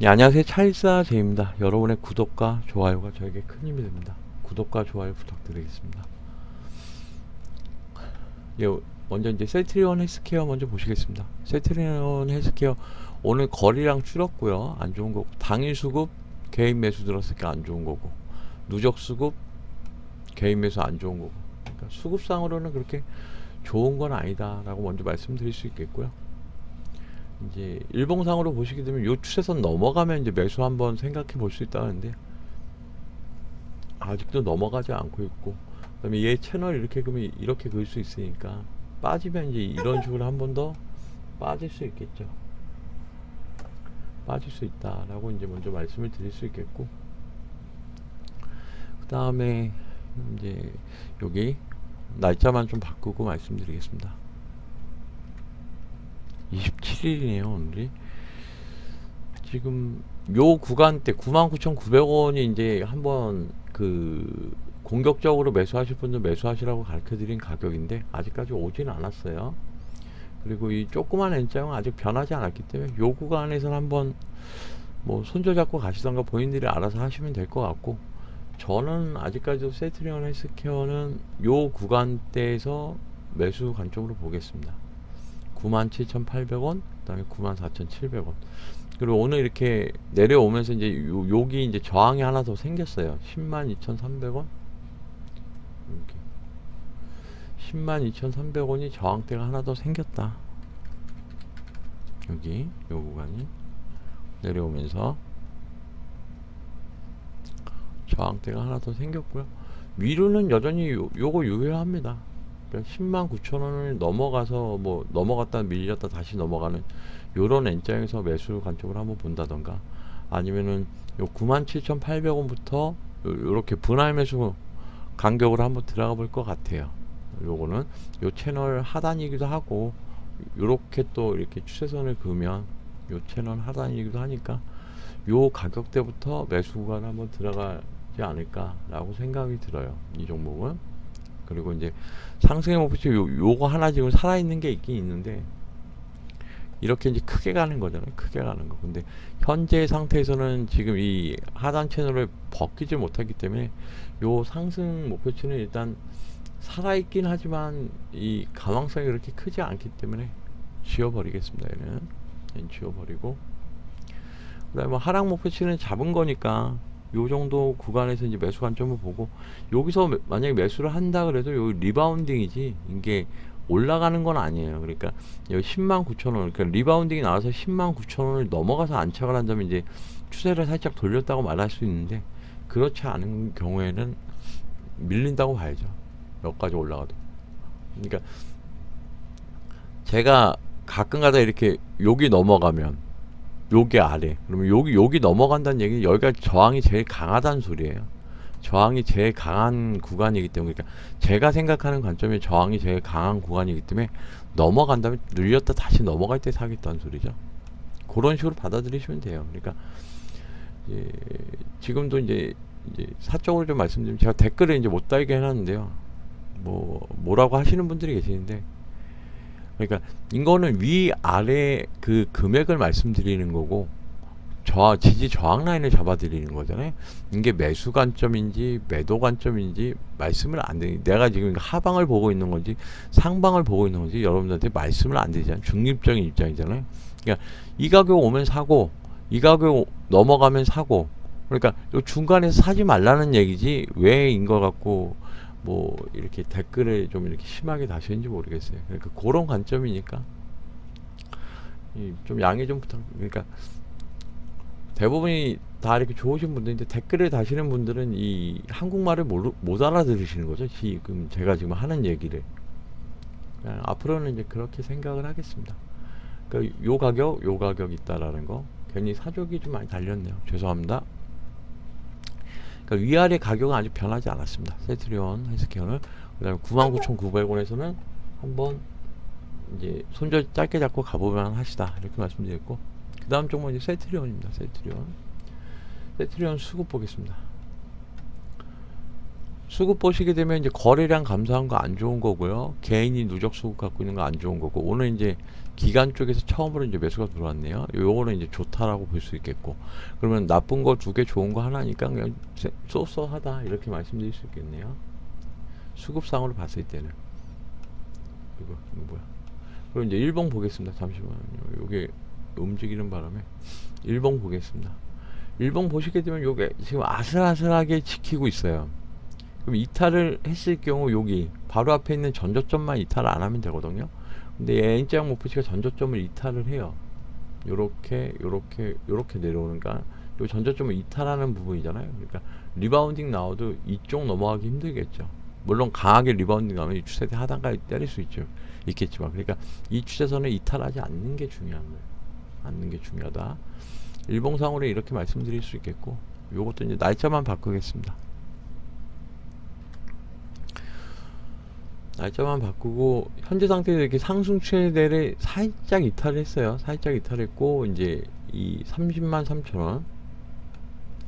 네, 안녕하세요. 찰사 제입니다. 여러분의 구독과 좋아요가 저에게 큰 힘이 됩니다. 구독과 좋아요 부탁드리겠습니다. 예, 먼저 이제 셀트리온 헬스케어 먼저 보시겠습니다. 셀트리온 헬스케어 오늘 거리량 줄었고요. 안 좋은 거고 당일 수급 개인 매수 들었으니까 안 좋은 거고 누적 수급 개인 매수 안 좋은 거고 그러니까 수급상으로는 그렇게 좋은 건 아니다 라고 먼저 말씀드릴 수 있겠고요. 이제 일봉상으로 보시게 되면 요 추세선 넘어가면 이제 매수 한번 생각해 볼 수 있다는데 아직도 넘어가지 않고 있고 그다음에 얘 채널 이렇게 그러면 이렇게 그을 수 있으니까 빠지면 이제 이런 식으로 한 번 더 빠질 수 있겠죠. 빠질 수 있다라고 이제 먼저 말씀을 드릴 수 있겠고 그 다음에 이제 여기 날짜만 좀 바꾸고 말씀드리겠습니다. 27일이네요 오늘이. 지금 요 구간대 99,900원이 이제 한번 그 공격적으로 매수하실 분들 매수하시라고 가르쳐 드린 가격인데 아직까지 오진 않았어요. 그리고 이 조그만 N자형은 아직 변하지 않았기 때문에 요 구간에서는 한번 뭐 손절 잡고 가시던가 본인들이 알아서 하시면 될 것 같고 저는 아직까지도 세트리온 헬스케어는 요 구간대에서 매수 관점으로 보겠습니다 97,800원, 그다음에 94,700원. 그리고 오늘 이렇게 내려오면서 이제 요, 여기 이제 저항이 하나 더 생겼어요. 102,300원. 이렇게 102,300원이 저항대가 하나 더 생겼다. 여기 요 구간이 내려오면서 저항대가 하나 더 생겼고요. 위로는 여전히 요, 요거 유효합니다. 그러니까 10만 9천 원을 넘어가서 뭐 넘어갔다 밀렸다 다시 넘어가는 요런 N자에서 매수 관점을 한번 본다던가 아니면은 요 97,800원부터 요렇게 분할 매수 간격으로 한번 들어가 볼 것 같아요. 요거는 요 채널 하단이기도 하고 요렇게 또 이렇게 추세선을 그으면 요 채널 하단이기도 하니까 요 가격대부터 매수 구간 한번 들어가지 않을까라고 생각이 들어요. 이 종목은. 그리고 이제 상승의 목표치 요, 요거 하나 지금 살아있는 게 있긴 있는데 이렇게 이제 크게 가는 거잖아요. 크게 가는 거. 근데 현재 상태에서는 지금 이 하단 채널을 벗기지 못하기 때문에 요 상승 목표치는 일단 살아있긴 하지만 이 가망성이 그렇게 크지 않기 때문에 지워버리겠습니다. 얘는 지워버리고 그다음에 뭐 하락 목표치는 잡은 거니까 요 정도 구간에서 이제 매수 관점을 보고 여기서 매- 만약에 매수를 한다 그래도 요 리바운딩이지 이게 올라가는 건 아니에요. 그러니까 여기 10만 9천 원, 그러니까 리바운딩이 나와서 10만 9천 원을 넘어가서 안착을 한다면 이제 추세를 살짝 돌렸다고 말할 수 있는데 그렇지 않은 경우에는 밀린다고 봐야죠. 여기까지 올라가도. 그러니까 제가 가끔가다 이렇게 여기 넘어가면 여기 아래 그러면 여기 여기 넘어간다는 얘기는 여기가 저항이 제일 강하다는 소리예요. 저항이 제일 강한 구간이기 때문에 그러니까 제가 생각하는 관점이 저항이 제일 강한 구간이기 때문에 넘어간다면 눌렸다 다시 넘어갈 때 사겠다는 소리죠. 그런 식으로 받아들이시면 돼요. 그러니까 이제 지금도 이제 이제 사적으로 좀 말씀드리면 제가 댓글을 이제 못 달게 해놨는데요. 뭐 뭐라고 하시는 분들이 계시는데 그러니까 이거는 위 아래 그 금액을 말씀드리는 거고 저 지지 저항 라인을 잡아드리는 거잖아요. 이게 매수 관점인지 매도 관점인지 말씀을 안 드리. 내가 지금 하방을 보고 있는 건지 상방을 보고 있는 건지 여러분들한테 말씀을 안 드리잖아요. 중립적인 입장이잖아요. 그러니까 이 가격 오면 사고 이 가격 넘어가면 사고 그러니까 요 중간에서 사지 말라는 얘기지 왜 인 거 갖고 뭐 이렇게 댓글을 좀 이렇게 심하게 다시는지 모르겠어요. 그러니까 그런 관점이니까 이좀 양해 좀 부탁. 그러니까 대부분이 다 이렇게 좋으신 분들인데 댓글을 다시는 분들은 이 한국말을 모르, 못 알아들으시는 거죠. 지금 제가 지금 하는 얘기를. 앞으로는 이제 그렇게 생각을 하겠습니다. 그러니까 요 가격, 요 가격 있다라는 거. 괜히 사족이 좀 많이 달렸네요. 죄송합니다. 그러니까 위아래 가격은 아직 변하지 않았습니다. 세트리온 헬스케어는 그다음에 99,900원에서는 한번 이제 손절 짧게 잡고 가보면 하시다 이렇게 말씀드렸고 그 다음 종목은 이제 세트리온입니다. 세트리온 세트리온 수급 보겠습니다. 수급 보시게 되면 이제 거래량 감소한 거 안 좋은 거고요. 개인이 누적 수급 갖고 있는 거 안 좋은 거고 오늘 이제 기관 쪽에서 처음으로 이제 매수가 들어왔네요. 요거는 이제 좋다라고 볼 수 있겠고 그러면 나쁜 거 두 개 좋은 거 하나니까 그냥 세- 쏘쏘하다 이렇게 말씀드릴 수 있겠네요. 수급상으로 봤을 때는 이거 이거 뭐야? 그럼 이제 일봉 보겠습니다. 잠시만요. 요게 움직이는 바람에 일봉 보겠습니다. 일봉 보시게 되면 요게 지금 아슬아슬하게 지키고 있어요. 그럼 이탈을 했을 경우 여기 바로 앞에 있는 전저점만 이탈 안 하면 되거든요. 근데 N자 목표치가 전저점을 이탈을 해요. 요렇게 요렇게 요렇게 내려오니까 요 전저점을 이탈하는 부분이잖아요. 그러니까 리바운딩 나와도 이쪽 넘어가기 힘들겠죠. 물론 강하게 리바운딩 나면 이 추세대 하단까지 때릴 수 있죠. 있겠지만 그러니까 이 추세선을 이탈하지 않는 게 중요한 거예요. 않는 게 중요하다. 일봉상으로 이렇게 말씀드릴 수 있겠고 요것도 이제 날짜만 바꾸겠습니다. 날짜만 바꾸고 현재 상태에서 이렇게 상승 추세대를 살짝 이탈을 했어요. 살짝 이탈했고 이제 이 30만 3천 원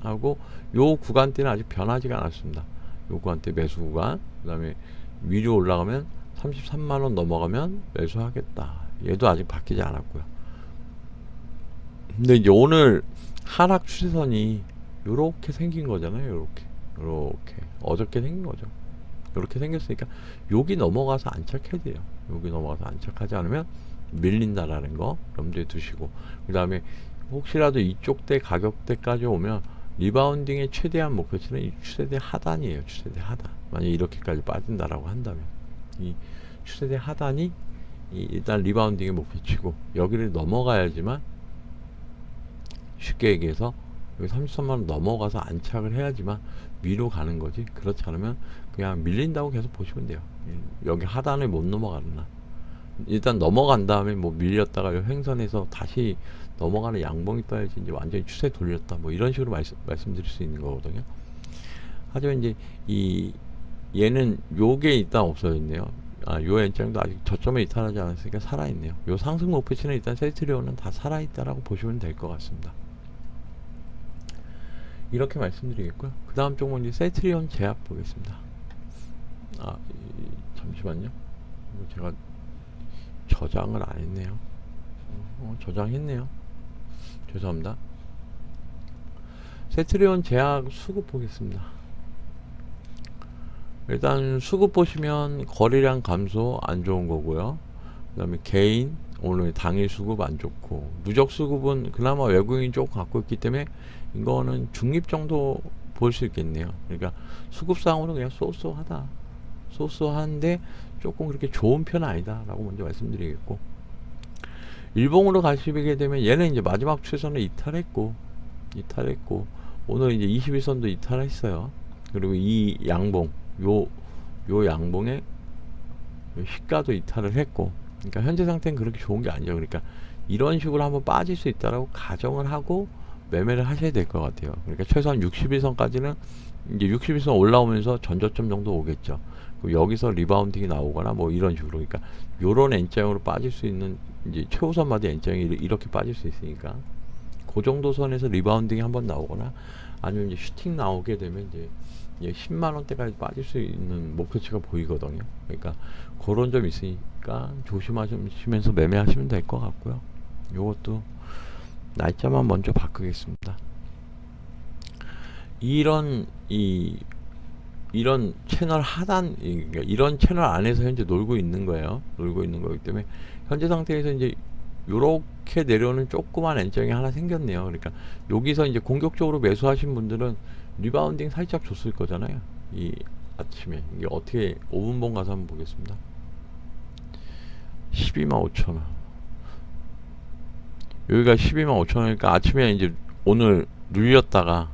하고 요 구간대는 아직 변하지가 않았습니다. 요 구간대 매수 구간 그다음에 위로 올라가면 33만 원 넘어가면 매수하겠다. 얘도 아직 바뀌지 않았고요. 근데 이제 오늘 하락 추세선이 요렇게 생긴 거잖아요. 요렇게 요렇게 어저께 생긴 거죠. 요렇게 생겼으니까 여기 넘어가서 안착해야 돼요. 여기 넘어가서 안착하지 않으면 밀린다라는 거 염두에 두시고 그 다음에 혹시라도 이쪽 대 가격대까지 오면 리바운딩의 최대한 목표치는 이 추세대 하단이에요. 추세대 하단. 만약 이렇게까지 빠진다라고 한다면 이 추세대 하단이 이 일단 리바운딩의 목표치고 여기를 넘어가야지만 쉽게 얘기해서 여기 33만 원 넘어가서 안착을 해야지만 위로 가는 거지. 그렇지 않으면 그냥 밀린다고 계속 보시면 돼요. 예, 여기 하단을 못 넘어가는 한. 일단 넘어간 다음에 뭐 밀렸다가 요 횡선해서 다시 넘어가는 양봉이 떠야지 이제 완전히 추세 돌렸다 뭐 이런 식으로 말씀, 말씀드릴 수 있는 거거든요. 하지만 이제 이 얘는 요게 일단 없어졌네요. 아, 요 엔장도 아직 저점에 이탈하지 않았으니까 살아있네요. 요 상승 목표치는 일단 세트리온은 다 살아있다라고 보시면 될 것 같습니다. 이렇게 말씀드리겠고요. 그 다음 종목 이제 세트리온 제약 보겠습니다. 아, 이, 잠시만요. 제가 저장을 안 했네요. 어, 저장했네요. 죄송합니다. 세트리온 제약 수급 보겠습니다. 일단 수급 보시면 거래량 감소 안 좋은 거고요. 그 다음에 개인 오늘 당일 수급 안 좋고 누적 수급은 그나마 외국인이 조금 갖고 있기 때문에 이거는 중립 정도 볼 수 있겠네요. 그러니까 수급상으로는 그냥 쏘쏘하다. 쏘쏘한데 조금 그렇게 좋은 편은 아니다라고 먼저 말씀드리겠고 일봉으로 가시게 되면 얘는 이제 마지막 추세선을 이탈했고 이탈했고 오늘 이제 21선도 이탈했어요. 그리고 이 양봉 요 요 양봉에 요 시가도 이탈을 했고 그러니까 현재 상태는 그렇게 좋은 게 아니죠. 그러니까 이런 식으로 한번 빠질 수 있다라고 가정을 하고 매매를 하셔야 될 것 같아요. 그러니까 최소한 61선까지는 이제 61선 올라오면서 전저점 정도 오겠죠. 그리고 여기서 리바운딩이 나오거나 뭐 이런 식으로 그러니까 요런 N자형으로 빠질 수 있는 이제 최우선 마디 N자형이 이렇게 빠질 수 있으니까 그 정도 선에서 리바운딩이 한번 나오거나 아니면 이제 슈팅 나오게 되면 이제 예, 10만 원대까지 빠질 수 있는 목표치가 보이거든요. 그러니까 그런 점 있으니까 조심하시면서 매매하시면 될 것 같고요. 요것도 날짜만 먼저 바꾸겠습니다. 이런 이 이런 채널 하단 이- 그러니까 이런 채널 안에서 현재 놀고 있는 거예요. 놀고 있는 거기 때문에 현재 상태에서 이제 요렇게 내려오는 조그만 N장이 하나 생겼네요. 그러니까 여기서 이제 공격적으로 매수하신 분들은 리바운딩 살짝 줬을 거잖아요. 이 아침에 이게 어떻게 5분봉 가서 한번 보겠습니다. 12만 5천 원. 여기가 12만 5천 원이니까 아침에 이제 오늘 눌렸다가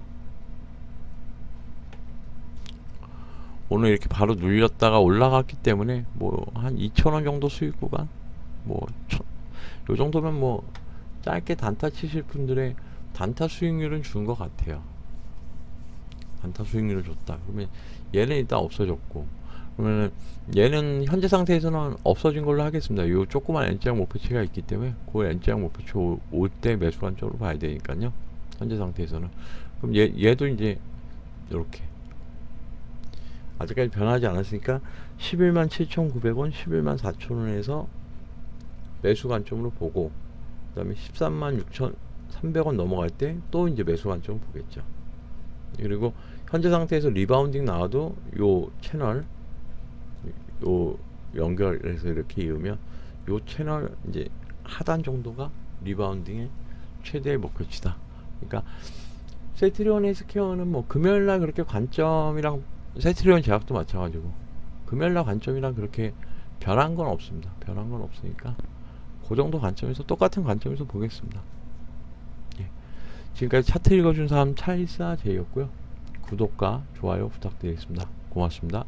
오늘 이렇게 바로 눌렸다가 올라갔기 때문에 뭐 한 2천 원 정도 수익 구간 뭐 요 정도면 뭐 짧게 단타 치실 분들의 단타 수익률은 준 것 같아요. 단타 수익률을 줬다. 그러면 얘는 일단 없어졌고 그러면은 얘는 현재 상태에서는 없어진 걸로 하겠습니다. 요 조그만 N자형 목표치가 있기 때문에 그 N자형 목표치 올 때 매수 관점으로 봐야 되니까요. 현재 상태에서는 그럼 얘 얘도 이제 이렇게 아직까지 변하지 않았으니까 11만 7,900원, 11만 4천원에서 매수 관점으로 보고 그다음에 13만 6,300원 넘어갈 때 또 이제 매수 관점 보겠죠. 그리고 현재 상태에서 리바운딩 나와도 요 채널 요 연결해서 이렇게 이으면 요 채널 이제 하단 정도가 리바운딩의 최대의 목표치다. 그러니까 세트리온 헬스케어는 뭐 금요일 날 그렇게 관점이랑 세트리온 제약도 마찬가지고 금요일날 관점이랑 그렇게 변한 건 없습니다. 변한 건 없으니까 그 정도 관점에서 똑같은 관점에서 보겠습니다. 예. 지금까지 차트 읽어준 사람 차이사 제이였고요. 구독과 좋아요 부탁드리겠습니다. 고맙습니다.